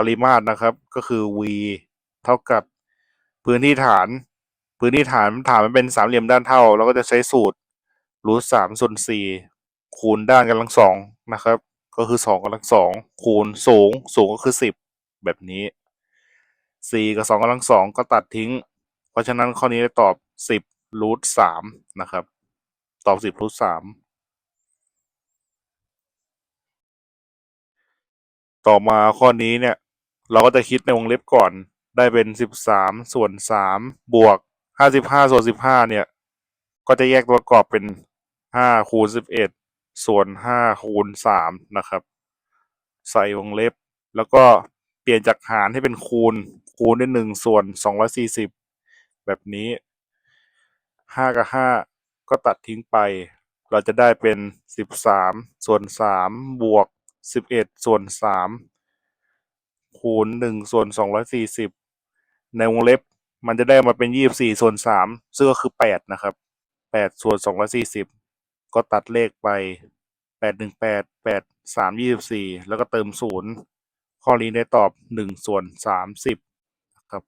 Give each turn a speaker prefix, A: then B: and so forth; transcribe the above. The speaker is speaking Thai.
A: ปริมาตรนะครับ ก็คือ v เท่ากับพื้นที่ฐาน พื้นที่ฐานฐานมันเป็นสามเหลี่ยมด้านเท่าเราก็จะใช้สูตรรูทสามส่วนสี่คูณด้านกำลังสองนะครับ ก็คือสองกำลังสองคูณสูงสูงก็คือสิบแบบนี้สี่กับสองกำลังสองก็ตัดทิ้ง เพราะฉะนั้นข้อนี้ได้ตอบสิบรูทสามนะครับ ตอบสิบรูทสามต่อมาข้อนี้เนี่ย เราก็จะคิดในวงเล็บก่อนได้เป็นสิบสามส่วนสามบวกห้าสิบห้าส่วนสิบห้าเนี่ย ก็จะแยกตัวประกอบเป็นห้าคูณสิบเอ็ดส่วนห้าคูณสามนะครับ ใส่วงเล็บ แล้วก็เปลี่ยนจากหารให้เป็นคูณ คูณด้วยหนึ่งส่วนสองร้อยสี่สิบแบบนี้ห้ากับห้าก็ตัดทิ้งไป เราจะได้เป็นสิบสามส่วนสามบวกสิบเอ็ดส่วนสาม คูณหนึ่งส่วนสองร้อยสี่สิบในวงเล็บมันจะได้มาเป็นยี่สิบสี่ส่วนสามซึ่งก็คือแปดนะครับแปดส่วนสองร้อยสี่สิบก็ตัดเลขไปแปดหนึ่งแปดแปดสามยี่สิบสี่แล้วก็เติมศูนย์ข้อนี้ได้ตอบหนึ่งส่วนสามสิบครับ